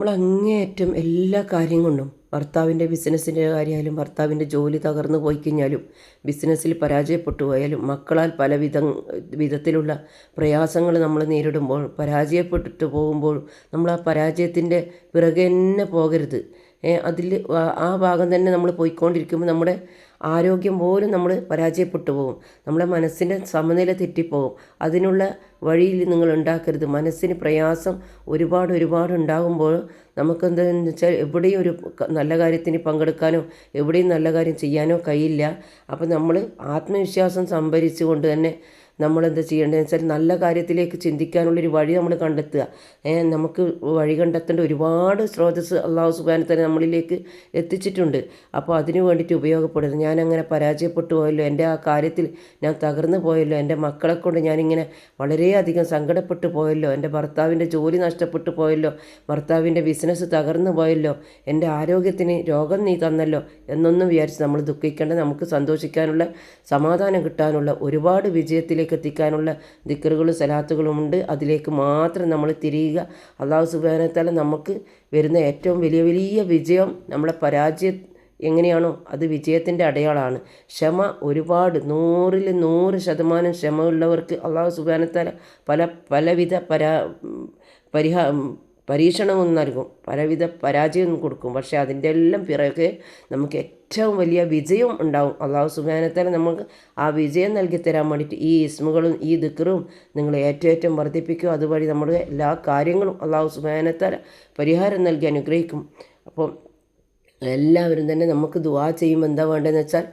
നമ്മൾ അങ്ങേയറ്റം എല്ലാ കാര്യം കൊണ്ടും ഭർത്താവിന്റെ ബിസിനസ്സിന്റെ കാര്യമായാലും ഭർത്താവിന്റെ ജോലി തകർന്നു പോയി കഴിഞ്ഞാലും ബിസിനസ്സിൽ പരാജയപ്പെട്ടു പോയാലും മക്കളാൽ പല വിധ വിധത്തിലുള്ള പ്രയാസങ്ങൾ നമ്മൾ നേരിടുമ്പോൾ പരാജയപ്പെട്ടിട്ട് പോകുമ്പോൾ നമ്മൾ ആ പരാജയത്തിന്റെ പിറകെ തന്നെ പോകരുത്. അതിൽ ആ ഭാഗം തന്നെ നമ്മൾ പോയിക്കൊണ്ടിരിക്കുമ്പോൾ നമ്മുടെ ആരോഗ്യം പോലും നമ്മൾ പരാജയപ്പെട്ടു പോകും. നമ്മുടെ മനസ്സിന്റെ സമനില തെറ്റിപ്പോകും. അതിനുള്ള വഴിയിൽ നിങ്ങൾ ഉണ്ടാക്കരുത്. മനസ്സിന് പ്രയാസം ഒരുപാട് ഒരുപാട് ഉണ്ടാകുമ്പോൾ നമുക്ക് എന്താണെന്ന് വെച്ചാൽ എവിടെയും ഒരു നല്ല കാര്യത്തിന് പങ്കെടുക്കാനോ എവിടെയും നല്ല കാര്യം ചെയ്യാനോ കഴിയില്ല. അപ്പോൾ നമ്മൾ ആത്മവിശ്വാസം സംഭരിച്ചുകൊണ്ട് തന്നെ നമ്മളെന്താ ചെയ്യേണ്ടതെന്ന് വെച്ചാൽ നല്ല കാര്യത്തിലേക്ക് ചിന്തിക്കാനുള്ളൊരു വഴി നമ്മൾ കണ്ടെത്തുക. നമുക്ക് വഴി കണ്ടെത്തേണ്ട ഒരുപാട് സ്രോതസ്സ് അള്ളാഹു സുബാന തന്നെ നമ്മളിലേക്ക് എത്തിച്ചിട്ടുണ്ട്. അപ്പോൾ അതിനു വേണ്ടിയിട്ട് ഉപയോഗപ്പെടുന്നത് ഞാനങ്ങനെ പരാജയപ്പെട്ടു പോയല്ലോ. എന്റെ ആ കാര്യത്തിൽ ഞാൻ തകർന്നു പോയല്ലോ. എന്റെ മക്കളെ കൊണ്ട് ഞാനിങ്ങനെ വളരെയധികം സങ്കടപ്പെട്ടു പോയല്ലോ. എന്റെ ഭർത്താവിന്റെ ജോലി നഷ്ടപ്പെട്ടു പോയല്ലോ. ഭർത്താവിന്റെ ബിസിനസ് തകർന്നു പോയല്ലോ. എന്റെ ആരോഗ്യത്തിന് രോഗം നീ തന്നല്ലോ എന്നൊന്നും വിചാരിച്ച് നമ്മൾ ദുഃഖിക്കേണ്ട നമുക്ക് സന്തോഷിക്കാനുള്ള സമാധാനം കിട്ടാനുള്ള ഒരുപാട് വിജയത്തിലേക്ക് അതിലേക്ക് എത്തിക്കാനുള്ള ദിക്കറുകളും സലാത്തുകളും ഉണ്ട്. അതിലേക്ക് മാത്രം നമ്മൾ തിരിയുക. അള്ളാഹു സുബാനത്താല നമുക്ക് വരുന്ന ഏറ്റവും വലിയ വലിയ വിജയം നമ്മളെ പരാജയ എങ്ങനെയാണോ അത് വിജയത്തിന്റെ അടയാളമാണ്. ക്ഷമ ഒരുപാട് നൂറിൽ നൂറ് ശതമാനം ക്ഷമ ഉള്ളവർക്ക് അള്ളാഹു സുബാനത്താല പല പലവിധ പരാ പരിഹാ പരീക്ഷണവും നൽകും. പലവിധ പരാജയം കൊടുക്കും. പക്ഷേ അതിന്റെ എല്ലാം പിറകെ നമുക്ക് ഏറ്റവും വലിയ വിജയം ഉണ്ടാവും. അള്ളാഹു സുബാനത്തല നമുക്ക് ആ വിജയം നൽകി തരാൻ വേണ്ടിയിട്ട് ഈ ഇസ്മുകളും ഈ ദിക്കറും നിങ്ങൾ ഏറ്റവും വർദ്ധിപ്പിക്കും. അതുവഴി നമ്മുടെ എല്ലാ കാര്യങ്ങളും അള്ളാഹു സുബാനത്തല പരിഹാരം നൽകി അനുഗ്രഹിക്കും. അപ്പം എല്ലാവരും തന്നെ നമുക്ക് ദുവാ ചെയ്യുമ്പോൾ എന്താ വേണ്ടതെന്ന് വെച്ചാൽ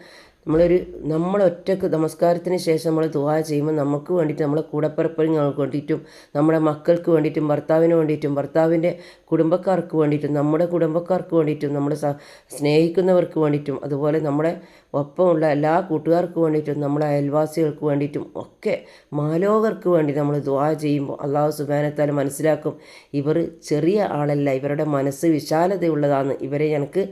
നമ്മളൊരു നമ്മൾ ഒറ്റയ്ക്ക് നമസ്കാരത്തിന് ശേഷം നമ്മൾ ദുആ ചെയ്യുമ്പോൾ നമുക്ക് വേണ്ടിയിട്ട് നമ്മളെ കൂടപ്പിറപ്പങ്ങൾക്ക് വേണ്ടിയിട്ടും നമ്മുടെ മക്കൾക്ക് വേണ്ടിയിട്ടും ഭർത്താവിന് വേണ്ടിയിട്ടും ഭർത്താവിന്റെ കുടുംബക്കാർക്ക് വേണ്ടിയിട്ടും നമ്മുടെ കുടുംബക്കാർക്ക് വേണ്ടിയിട്ടും നമ്മുടെ സ്നേഹിക്കുന്നവർക്ക് വേണ്ടിയിട്ടും അതുപോലെ നമ്മുടെ ഒപ്പമുള്ള എല്ലാ കൂട്ടുകാർക്ക് വേണ്ടിയിട്ടും നമ്മുടെ അയൽവാസികൾക്ക് വേണ്ടിയിട്ടും ഒക്കെ മാലോകർക്ക് വേണ്ടി നമ്മൾ ദുവാ ചെയ്യുമ്പോൾ അള്ളാഹു സുബാനത്താൽ മനസ്സിലാക്കും ഇവർ ചെറിയ ആളല്ല ഇവരുടെ മനസ്സ് വിശാലതയുള്ളതാണ് ഇവരെ എനിക്ക്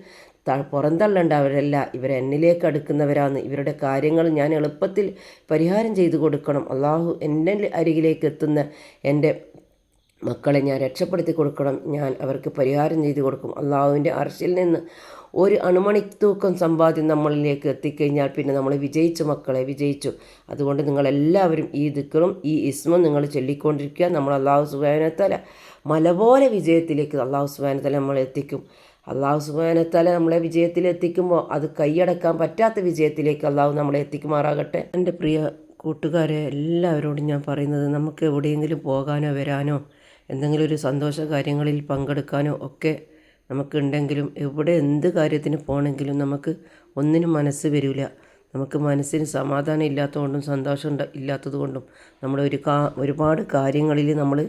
പുറന്തള്ളേണ്ടവരല്ല ഇവർ എന്നിലേക്ക് അടുക്കുന്നവരാണ്. ഇവരുടെ കാര്യങ്ങൾ ഞാൻ എളുപ്പത്തിൽ പരിഹാരം ചെയ്തു കൊടുക്കണം. അള്ളാഹു എന്റെ അരികിലേക്ക് എത്തുന്ന എന്റെ മക്കളെ ഞാൻ രക്ഷപ്പെടുത്തി കൊടുക്കണം. ഞാൻ അവർക്ക് പരിഹാരം ചെയ്തു കൊടുക്കും. അള്ളാഹുവിന്റെ അർഷിൽ നിന്ന് ഒരു അണുമണി അണുമണിത്തൂക്കം സമ്പാദ്യം നമ്മളിലേക്ക് എത്തിക്കഴിഞ്ഞാൽ പിന്നെ നമ്മൾ വിജയിച്ചു മക്കളെ വിജയിച്ചു. അതുകൊണ്ട് നിങ്ങളെല്ലാവരും ഈ ദിക്കറും ഈ ഇസ്മും നിങ്ങൾ ചൊല്ലിക്കൊണ്ടിരിക്കുക. നമ്മൾ അള്ളാഹു സുബാനത്തല മല പോലെ വിജയത്തിലേക്ക് അള്ളാഹു സുബാനത്തല നമ്മൾ എത്തിക്കും. അള്ളാഹു സുബാനത്താല നമ്മളെ വിജയത്തിൽ വിജയത്തിലെത്തിക്കുമ്പോൾ അത് കൈയടക്കാൻ പറ്റാത്ത വിജയത്തിലേക്ക് അള്ളാഹു നമ്മളെ എത്തിക്കുമാറാകട്ടെ. എന്റെ പ്രിയ കൂട്ടുകാരെ എല്ലാവരോടും ഞാൻ പറയുന്നത് നമുക്ക് എവിടെയെങ്കിലും പോകാനോ വരാനോ എന്തെങ്കിലും ഒരു സന്തോഷ കാര്യങ്ങളിൽ പങ്കെടുക്കാനോ ഒക്കെ നമുക്കുണ്ടെങ്കിലും എവിടെ എന്ത് കാര്യത്തിന് പോകണമെങ്കിലും നമുക്ക് ഒന്നിനും മനസ്സ് വരില്ല നമുക്ക് മനസ്സിന് സമാധാനം ഇല്ലാത്തതുകൊണ്ടും സന്തോഷം ഇല്ലാത്തതുകൊണ്ടും നമ്മൾ ഒരു കാ ഒരുപാട് കാര്യങ്ങളിൽ നമ്മൾ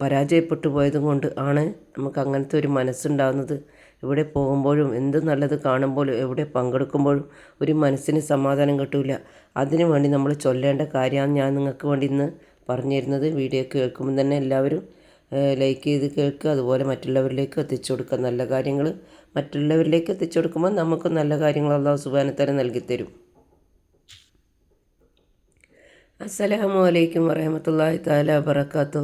പരാജയപ്പെട്ടു പോയതും കൊണ്ട് ആണ് നമുക്ക് അങ്ങനത്തെ ഒരു മനസ്സുണ്ടാകുന്നത് എവിടെ പോകുമ്പോഴും എന്ത് നല്ലത് കാണുമ്പോഴും എവിടെ പങ്കെടുക്കുമ്പോഴും ഒരു മനസ്സിന് സമാധാനം കിട്ടില്ല അതിനു വേണ്ടി നമ്മൾ ചൊല്ലേണ്ട കാര്യമാണ് ഞാൻ നിങ്ങൾക്ക് വേണ്ടി ഇന്ന് പറഞ്ഞു തരുന്നത് വീഡിയോ കേൾക്കുമ്പോൾ തന്നെ എല്ലാവരും ലൈക്ക് ചെയ്ത് കേൾക്കുക. അതുപോലെ മറ്റുള്ളവരിലേക്ക് എത്തിച്ചു കൊടുക്കുക. നല്ല കാര്യങ്ങൾ മറ്റുള്ളവരിലേക്ക് എത്തിച്ചു കൊടുക്കുമ്പോൾ നമുക്ക് നല്ല കാര്യങ്ങൾ അള്ളാഹു സുബാനത്തരം നൽകിത്തരും. അസ്സലാമു അലൈക്കും വറഹമത്തല്ലാഹി താല വബർക്കാത്തു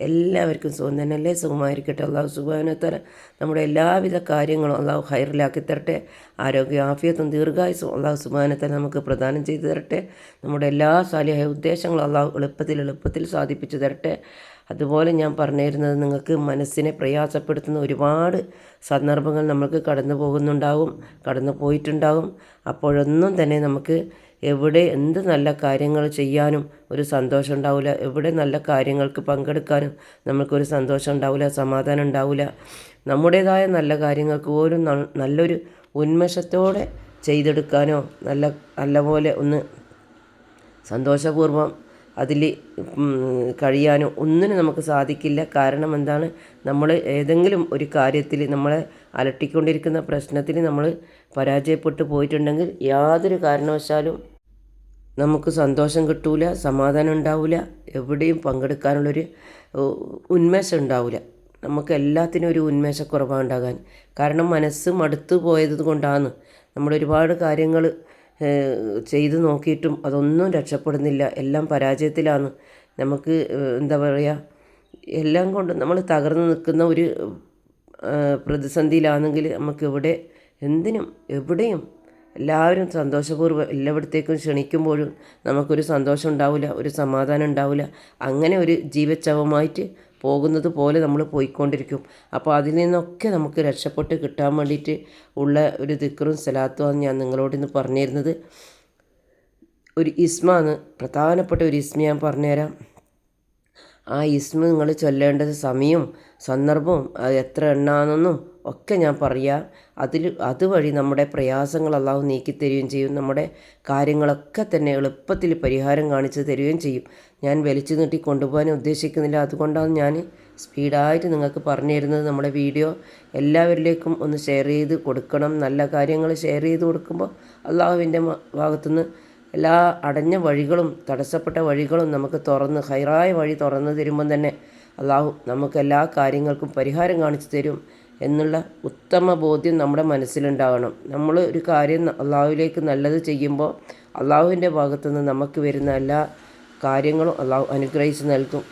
എല്ലാവർക്കും സുഖം തന്നെ അല്ലേ സുഖമായിരിക്കട്ടെ. അള്ളാഹു സുഖാനത്തല നമ്മുടെ എല്ലാവിധ കാര്യങ്ങളും അള്ളാഹു ഹൈറിലാക്കി തരട്ടെ ആരോഗ്യ ആഫിയത്തും ദീർഘായുസും അള്ളാഹു സുഖാനത്തല നമുക്ക് പ്രദാനം ചെയ്തു തരട്ടെ. നമ്മുടെ എല്ലാ സാലിഹായ ഉദ്ദേശങ്ങളും അള്ളാഹു എളുപ്പത്തിൽ എളുപ്പത്തിൽ സാധിപ്പിച്ചു തരട്ടെ. അതുപോലെ ഞാൻ പറഞ്ഞിരുന്നത് നിങ്ങൾക്ക് മനസ്സിനെ പ്രയാസപ്പെടുത്തുന്ന ഒരുപാട് സന്ദർഭങ്ങൾ നമുക്ക് കടന്നു പോകുന്നുണ്ടാവും കടന്നു പോയിട്ടുണ്ടാവും അപ്പോഴൊന്നും തന്നെ നമുക്ക് എവിടെ എന്ത് നല്ല കാര്യങ്ങൾ ചെയ്യാനും ഒരു സന്തോഷം ഉണ്ടാവില്ല. എവിടെ നല്ല കാര്യങ്ങൾക്ക് പങ്കെടുക്കാനും നമുക്കൊരു സന്തോഷം ഉണ്ടാവില്ല സമാധാനം ഉണ്ടാവില്ല. നമ്മുടേതായ നല്ല കാര്യങ്ങൾക്ക് ഒരു നല്ലൊരു ഉന്മേഷത്തോടെ ചെയ്തെടുക്കാനോ നല്ല നല്ലപോലെ ഒന്ന് സന്തോഷപൂർവം അതിൽ കഴിയാനോ ഒന്നിനും നമുക്ക് സാധിക്കില്ല. കാരണം എന്താണ്? നമ്മൾ ഏതെങ്കിലും ഒരു കാര്യത്തിൽ നമ്മളെ അലട്ടിക്കൊണ്ടിരിക്കുന്ന പ്രശ്നത്തിൽ നമ്മൾ പരാജയപ്പെട്ടു പോയിട്ടുണ്ടെങ്കിൽ യാതൊരു കാരണവശാലും നമുക്ക് സന്തോഷം കിട്ടൂല സമാധാനം ഉണ്ടാവില്ല എവിടെയും പങ്കെടുക്കാനുള്ളൊരു ഉന്മേഷം ഉണ്ടാവില്ല നമുക്ക് എല്ലാത്തിനും ഒരു ഉന്മേഷക്കുറവാണ് ഉണ്ടാകാൻ കാരണം മനസ്സ് മടുത്തു പോയത് കൊണ്ടാണ്. നമ്മൾ ഒരുപാട് കാര്യങ്ങൾ ചെയ്തു നോക്കിയിട്ടും അതൊന്നും രക്ഷപ്പെടുന്നില്ല. എല്ലാം പരാജയത്തിലാണ്. നമുക്ക് എന്താ പറയുക എല്ലാം കൊണ്ടും നമ്മൾ തകർന്നു നിൽക്കുന്ന ഒരു പ്രതിസന്ധിയിലാണെങ്കിൽ നമുക്ക് എവിടെ എന്തിനും എവിടെയും എല്ലാവരും സന്തോഷപൂർവം എല്ലായിടത്തേക്കും ക്ഷണിക്കുമ്പോഴും നമുക്കൊരു സന്തോഷം ഉണ്ടാവില്ല ഒരു സമാധാനം ഉണ്ടാവില്ല അങ്ങനെ ഒരു ജീവച്ചവമായിട്ട് പോകുന്നത് പോലെ നമ്മൾ പോയിക്കൊണ്ടിരിക്കും. അപ്പോൾ അതിൽ നിന്നൊക്കെ നമുക്ക് രക്ഷപ്പെട്ട് കിട്ടാൻ വേണ്ടിയിട്ട് ഉള്ള ഒരു ദിക്കറും സലാത്തുമാണ് ഞാൻ നിങ്ങളോട് ഇന്ന് പറഞ്ഞിരുന്നത്. ഒരു ഇസ്മാണ് പ്രധാനപ്പെട്ട ഒരു ഇസ്മ ഞാൻ പറഞ്ഞുതരാം. ആ ഇസ്മ നിങ്ങൾ ചൊല്ലേണ്ടത് സമയവും സന്ദർഭവും അത് എത്ര എണ്ണാണെന്നും ഒക്കെ ഞാൻ പറയാം. അതിൽ അതുവഴി നമ്മുടെ പ്രയാസങ്ങൾ അള്ളാഹു നീക്കിത്തരികയും ചെയ്യും. നമ്മുടെ കാര്യങ്ങളൊക്കെ തന്നെ എളുപ്പത്തിൽ പരിഹാരം കാണിച്ചു തരികയും ചെയ്യും. ഞാൻ വലിച്ചു നീട്ടി കൊണ്ടുപോകാൻ ഉദ്ദേശിക്കുന്നില്ല. അതുകൊണ്ടാണ് ഞാൻ സ്പീഡായിട്ട് നിങ്ങൾക്ക് പറഞ്ഞു തരുന്നത് നമ്മുടെ വീഡിയോ. എല്ലാവരിലേക്കും ഒന്ന് ഷെയർ ചെയ്ത് കൊടുക്കണം. നല്ല കാര്യങ്ങൾ ഷെയർ ചെയ്ത് കൊടുക്കുമ്പോൾ അള്ളാഹുവിന്റെ ഭാഗത്തുനിന്ന് എല്ലാ അടഞ്ഞ വഴികളും തടസ്സപ്പെട്ട വഴികളും നമുക്ക് തുറന്ന് ഹൈറായ വഴി തുറന്നു തരുമ്പം തന്നെ അള്ളാഹു നമുക്ക് എല്ലാ കാര്യങ്ങൾക്കും പരിഹാരം കാണിച്ചു തരും എന്നുള്ള ഉത്തമ ബോധ്യം നമ്മുടെ മനസ്സിലുണ്ടാവണം. നമ്മൾ ഒരു കാര്യം അള്ളാഹുവിലേക്ക് നല്ലത് ചെയ്യുമ്പോൾ അള്ളാഹുവിന്റെ ഭാഗത്തു നിന്ന് നമുക്ക് വരുന്ന എല്ലാ കാര്യങ്ങളും അള്ളാഹു അനുഗ്രഹിച്ച് നൽകും.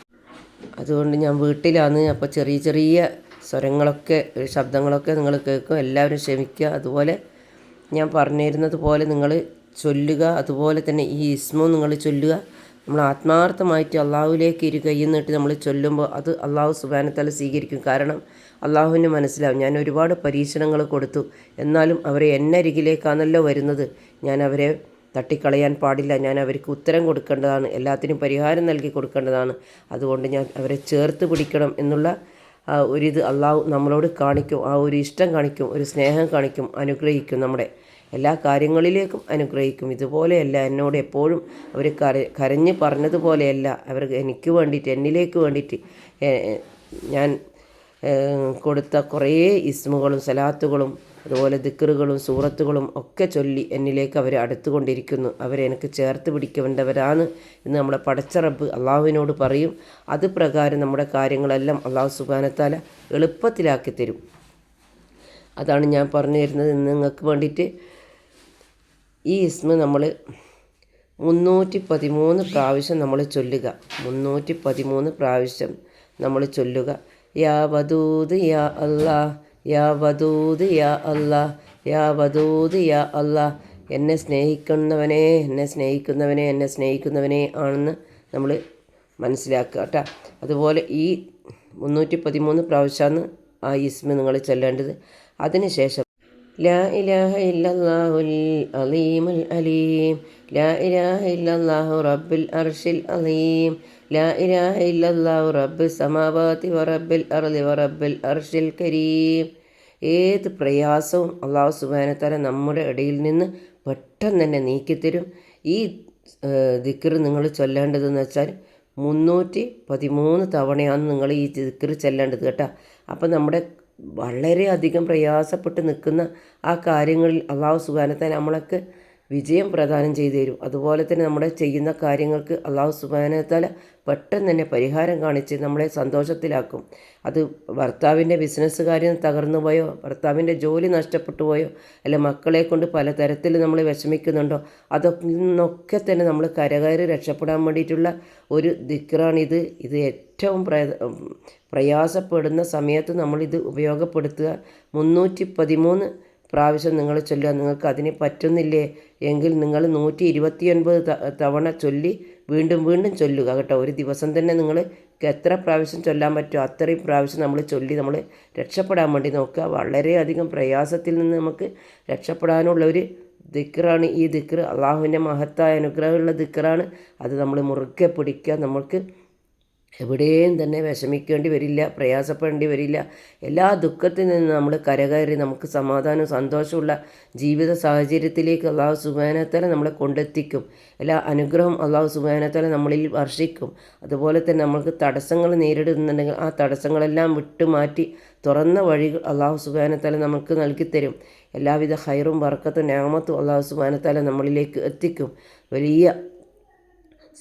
അതുകൊണ്ട് ഞാൻ വീട്ടിലാണ്. അപ്പോൾ ചെറിയ ചെറിയ സ്വരങ്ങളൊക്കെ ശബ്ദങ്ങളൊക്കെ നിങ്ങൾ കേൾക്കും. എല്ലാവരും ക്ഷമിക്കുക. അതുപോലെ ഞാൻ പറഞ്ഞിരുന്നത് പോലെ നിങ്ങൾ ചൊല്ലുക അതുപോലെ തന്നെ ഈ ഇസ്മു നിങ്ങൾ ചൊല്ലുക. നമ്മൾ ആത്മാർത്ഥമായിട്ട് അള്ളാഹുവിലേക്ക് ഇരു കൈ നീട്ടി നമ്മൾ ചൊല്ലുമ്പോൾ അത് അള്ളാഹു സുബാനത്തല സ്വീകരിക്കും. കാരണം അള്ളാഹുവിന് മനസ്സിലാവും ഞാൻ ഒരുപാട് പരീക്ഷണങ്ങൾ കൊടുത്തു എന്നാലും അവരെ എന്നരികിലേക്കാണല്ലോ വരുന്നത്. ഞാൻ അവരെ തട്ടിക്കളയാൻ പാടില്ല. ഞാൻ അവർക്ക് ഉത്തരം കൊടുക്കേണ്ടതാണ്. എല്ലാത്തിനും പരിഹാരം നൽകി കൊടുക്കേണ്ടതാണ്. അതുകൊണ്ട് ഞാൻ അവരെ ചേർത്ത് പിടിക്കണം എന്നുള്ള ഒരിത് അള്ളാഹു നമ്മളോട് കാണിക്കും. ആ ഒരു ഇഷ്ടം കാണിക്കും ഒരു സ്നേഹം കാണിക്കും അനുഗ്രഹിക്കും നമ്മുടെ എല്ലാ കാര്യങ്ങളിലേക്കും അനുഗ്രഹിക്കും. ഇതുപോലെയല്ല എന്നോട് എപ്പോഴും അവർ കര കരഞ്ഞ് പറഞ്ഞതുപോലെയല്ല. അവർ എനിക്ക് വേണ്ടിയിട്ട് എന്നിലേക്ക് വേണ്ടിയിട്ട് ഞാൻ കൊടുത്ത കുറേ ഇസ്മുകളും സലാത്തുകളും അതുപോലെ ദിക്കറുകളും സൂറത്തുകളും ഒക്കെ ചൊല്ലി എന്നിലേക്ക് അവർ അടുത്തുകൊണ്ടിരിക്കുന്നു. അവരെനിക്ക് ചേർത്ത് പിടിക്കേണ്ടവരാണ് എന്ന് നമ്മളെ പടച്ച റബ്ബ് അള്ളാഹുവിനോട് പറയും. അത് പ്രകാരം നമ്മുടെ കാര്യങ്ങളെല്ലാം അള്ളാഹു സുബാനത്താല എളുപ്പത്തിലാക്കി തരും. അതാണ് ഞാൻ പറഞ്ഞു തരുന്നത്. നിങ്ങൾക്ക് വേണ്ടിയിട്ട് ഈ ഇസ്മ നമ്മൾ മുന്നൂറ്റി പതിമൂന്ന് പ്രാവശ്യം നമ്മൾ ചൊല്ലുക. മുന്നൂറ്റി പതിമൂന്ന് പ്രാവശ്യം നമ്മൾ ചൊല്ലുക. യാ വദൂദ് യാ അല്ലാ യാ വദൂദ് യാ അല്ലാ യാ വദൂദ് യാ അല്ലാ. എന്നെ സ്നേഹിക്കുന്നവനെ എന്നെ സ്നേഹിക്കുന്നവനെ എന്നെ സ്നേഹിക്കുന്നവനെ ആണെന്ന് നമ്മൾ മനസ്സിലാക്കുക കേട്ടോ. അതുപോലെ ഈ മുന്നൂറ്റി പതിമൂന്ന് പ്രാവശ്യമാണ് ആ ഇസ്മ നിങ്ങൾ ചൊല്ലേണ്ടത്. അതിനുശേഷം لا إله إلا الله العظيم الأليم لا إله إلا الله رب الأرش العظيم لا إله إلا الله رب السماوات ورب الأرض ورب الأرش الكريم ഏത് പ്രയാസവും അള്ളാഹു സുബാനത്താല നമ്മുടെ ഇടയിൽ നിന്ന് പെട്ടെന്ന് തന്നെ നീക്കിത്തരും ഈ ദിക്കർ നിങ്ങൾ ചൊല്ലേണ്ടതെന്ന് വെച്ചാൽ മുന്നൂറ്റി പതിമൂന്ന് തവണയാണ് നിങ്ങൾ ഈ ദിക്കർ ചെല്ലേണ്ടത് കേട്ടോ അപ്പം നമ്മുടെ വളരെയധികം പ്രയാസപ്പെട്ട് നിൽക്കുന്ന ആ കാര്യങ്ങളിൽ അള്ളാഹു സുബാനത്താൽ നമ്മളൊക്കെ വിജയം പ്രദാനം ചെയ്തു തരും. അതുപോലെ തന്നെ നമ്മുടെ ചെയ്യുന്ന കാര്യങ്ങൾക്ക് അള്ളാഹു സുബാനത്താല പെട്ടെന്ന് തന്നെ പരിഹാരം കാണിച്ച് നമ്മളെ സന്തോഷത്തിലാക്കും. അത് ഭർത്താവിന്റെ ബിസിനസ് കാര്യം തകർന്നു പോയോ ഭർത്താവിന്റെ ജോലി നഷ്ടപ്പെട്ടു പോയോ അല്ല മക്കളെ കൊണ്ട് പലതരത്തിൽ നമ്മൾ വിഷമിക്കുന്നുണ്ടോ അതൊക്കെ തന്നെ നമ്മൾ കരകയറി രക്ഷപ്പെടാൻ വേണ്ടിയിട്ടുള്ള ഒരു ദിക്റാണിത്. ഇത് ഏറ്റവും പ്ര പ്രയാസപ്പെടുന്ന സമയത്ത് നമ്മളിത് ഉപയോഗപ്പെടുത്തുക. മുന്നൂറ്റി പതിമൂന്ന് പ്രാവശ്യം നിങ്ങൾ ചൊല്ലുക. നിങ്ങൾക്ക് അതിന് പറ്റുന്നില്ലേ? എങ്കിൽ നിങ്ങൾ നൂറ്റി ഇരുപത്തിയൊൻപത് തവണ ചൊല്ലി വീണ്ടും വീണ്ടും ചൊല്ലുക കേട്ടോ. ഒരു ദിവസം തന്നെ നിങ്ങൾ എത്ര പ്രാവശ്യം ചൊല്ലാൻ പറ്റുമോ അത്രയും പ്രാവശ്യം നമ്മൾ ചൊല്ലി നമ്മൾ രക്ഷപ്പെടാൻ വേണ്ടി നോക്കുക. വളരെയധികം പ്രയാസത്തിൽ നിന്ന് നമുക്ക് രക്ഷപ്പെടാനുള്ള ഒരു ദിക്റാണ് ഈ ദിക്ർ അള്ളാഹുവിന്റെ മഹത്തായ അനുഗ്രഹമുള്ള ദിക്റാണ്. അത് നമ്മൾ മുറുകെ പിടിക്കുക. നമ്മൾക്ക് എവിടെയും തന്നെ വിഷമിക്കേണ്ടി വരില്ല പ്രയാസപ്പെടേണ്ടി വരില്ല. എല്ലാ ദുഃഖത്തിൽ നിന്ന് നമ്മൾ കരകയറി നമുക്ക് സമാധാനവും സന്തോഷമുള്ള ജീവിത സാഹചര്യത്തിലേക്ക് അള്ളാഹു സുബാനത്തല നമ്മളെ കൊണ്ടെത്തിക്കും. എല്ലാ അനുഗ്രഹം അള്ളാഹു സുബാനത്തല നമ്മളിൽ വർഷിക്കും. അതുപോലെ തന്നെ നമ്മൾക്ക് തടസ്സങ്ങൾ നേരിടുന്നുണ്ടെങ്കിൽ ആ തടസ്സങ്ങളെല്ലാം വിട്ടുമാറ്റി തുറന്ന വഴികൾ അള്ളാഹു സുബാനത്തല നമുക്ക് നൽകിത്തരും എല്ലാവിധ ഹൈറും വർക്കത്തും ഞാമത്തും അള്ളാഹു സുബാനത്തല നമ്മളിലേക്ക് എത്തിക്കും. വലിയ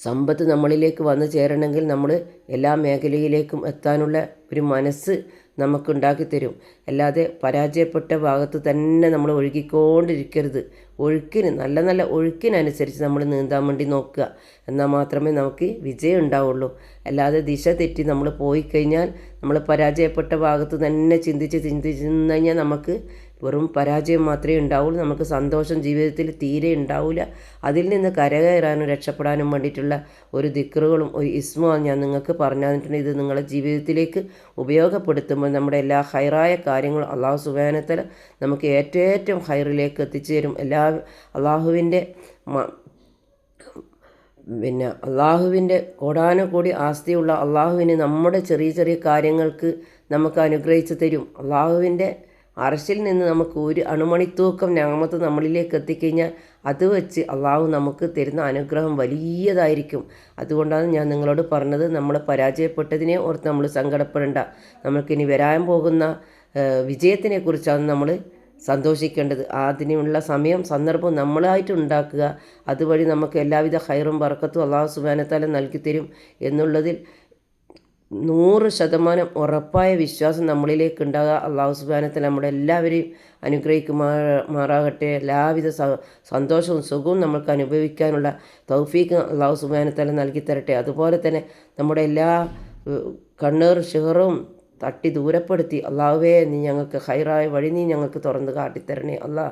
സമ്പത്ത് നമ്മളിലേക്ക് വന്നു ചേരണമെങ്കിൽ നമ്മൾ എല്ലാ മേഖലയിലേക്കും എത്താനുള്ള ഒരു മനസ്സ് നമുക്കുണ്ടാക്കി തരും. അല്ലാതെ പരാജയപ്പെട്ട ഭാഗത്ത് തന്നെ നമ്മൾ ഒഴുകിക്കൊണ്ടിരിക്കരുത്. ഒഴുക്കിന് നല്ല നല്ല ഒഴുക്കിനനുസരിച്ച് നമ്മൾ നീന്താൻ വേണ്ടി നോക്കുക. എന്നാൽ മാത്രമേ നമുക്ക് വിജയം ഉണ്ടാവുള്ളൂ. അല്ലാതെ ദിശ തെറ്റി നമ്മൾ പോയി കഴിഞ്ഞാൽ നമ്മൾ പരാജയപ്പെട്ട ഭാഗത്ത് തന്നെ ചിന്തിച്ച് ചിന്തിച്ച് കഴിഞ്ഞാൽ നമുക്ക് വെറും പരാജയം മാത്രമേ ഉണ്ടാവുള്ളൂ. നമുക്ക് സന്തോഷം ജീവിതത്തിൽ തീരെ ഉണ്ടാവില്ല അതിൽ നിന്ന് കരകയറാനും രക്ഷപ്പെടാനും വേണ്ടിയിട്ടുള്ള ഒരു ദിക്കറുകളും ഒരു ഇസ്മുമാണ് ഞാൻ നിങ്ങൾക്ക് പറഞ്ഞു തന്നിട്ടുണ്ട് ഇത് നിങ്ങളുടെ ജീവിതത്തിലേക്ക് ഉപയോഗപ്പെടുത്തുമ്പോൾ നമ്മുടെ എല്ലാ ഹൈറായ കാര്യങ്ങളും അള്ളാഹു സുബാനത്തല നമുക്ക് ഏറ്റവും ഏറ്റവും ഹൈറിലേക്ക് എത്തിച്ചു തരും. എല്ലാ അള്ളാഹുവിന്റെ പിന്നെ അള്ളാഹുവിന്റെ കോടാനുകൂടി ആസ്തിയുള്ള അള്ളാഹുവിന് നമ്മുടെ ചെറിയ ചെറിയ കാര്യങ്ങൾക്ക് നമുക്ക് അനുഗ്രഹിച്ചു തരും. അള്ളാഹുവിന്റെ അറശിൽ നിന്ന് നമുക്ക് ഒരു അണുമണിത്തൂക്കം ഞാമത്ത് നമ്മളിലേക്ക് എത്തിക്കഴിഞ്ഞാൽ അത് വെച്ച് അള്ളാഹു നമുക്ക് തരുന്ന അനുഗ്രഹം വലിയതായിരിക്കും. അതുകൊണ്ടാണ് ഞാൻ നിങ്ങളോട് പറഞ്ഞത് നമ്മൾ പരാജയപ്പെട്ടതിനെ ഓർത്ത് നമ്മൾ സങ്കടപ്പെടേണ്ട. നമുക്കിനി വരാൻ പോകുന്ന വിജയത്തിനെക്കുറിച്ചാണ് നമ്മൾ സന്തോഷിക്കേണ്ടത്. അതിനുള്ള സമയം സന്ദർഭം നമ്മളായിട്ട് ഉണ്ടാക്കുക. അതുവഴി നമുക്ക് എല്ലാവിധ ഹൈറും ബർക്കത്തും അള്ളാഹു സുബാനത്താലും നൽകി തരും എന്നുള്ളതിൽ നൂറ് ശതമാനം ഉറപ്പായ വിശ്വാസം നമ്മളിലേക്ക് ഉണ്ടാകുക അള്ളാഹു സുബാനത്തിൽ നമ്മുടെ എല്ലാവരെയും അനുഗ്രഹിക്കുമാറാകട്ടെ. എല്ലാവിധ സന്തോഷവും സുഖവും നമ്മൾക്ക് അനുഭവിക്കാനുള്ള തൗഫീഖ് അള്ളാഹു സുബാനത്തല നൽകി തരട്ടെ. അതുപോലെ തന്നെ നമ്മുടെ എല്ലാ കണ്ണേറും ഷിഹറും തട്ടി ദൂരപ്പെടുത്തി അള്ളാഹുവേ നീ ഞങ്ങൾക്ക് ഹൈറായ വഴി നീ ഞങ്ങൾക്ക് തുറന്ന് കാട്ടിത്തരണേ. അല്ലാ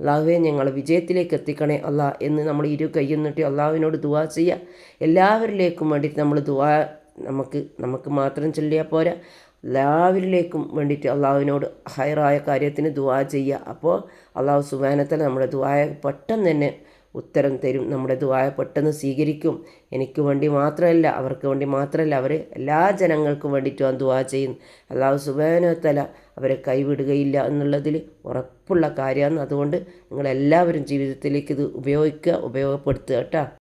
അള്ളാഹുവേ ഞങ്ങൾ വിജയത്തിലേക്ക് എത്തിക്കണേ. അല്ലാ എന്ന് നമ്മൾ ഇരു കയ്യൊന്നിട്ട് അള്ളാഹുവിനോട് ദുവാ ചെയ്യുക എല്ലാവരിലേക്കും വേണ്ടിയിട്ട് നമ്മൾ ദുവാ നമുക്ക് നമുക്ക് മാത്രം ചൊല്ലിയാൽ പോരാ. എല്ലാവരിലേക്കും വേണ്ടിയിട്ട് അള്ളാഹുവിനോട് ഹയറായ കാര്യത്തിന് ദുവാ ചെയ്യുക അപ്പോൾ അള്ളാഹു സുബാനത്തിൽ നമ്മുടെ ദുവായ പെട്ടെന്ന് തന്നെ ഉത്തരം തരും. നമ്മുടെ ദുവായ പെട്ടെന്ന് സ്വീകരിക്കും. എനിക്ക് വേണ്ടി മാത്രമല്ല അവർക്ക് വേണ്ടി മാത്രമല്ല അവർ എല്ലാ ജനങ്ങൾക്കും വേണ്ടിയിട്ടും ദുവാ ചെയ്യുന്നു അള്ളാഹു സുബാനത്തല അവരെ കൈവിടുകയില്ല എന്നുള്ളതിൽ ഉറപ്പുള്ള കാര്യമാണ്. അതുകൊണ്ട് നിങ്ങളെല്ലാവരും ജീവിതത്തിലേക്ക് ഇത് ഉപയോഗിക്കുക ഉപയോഗപ്പെടുത്തുക കേട്ടോ.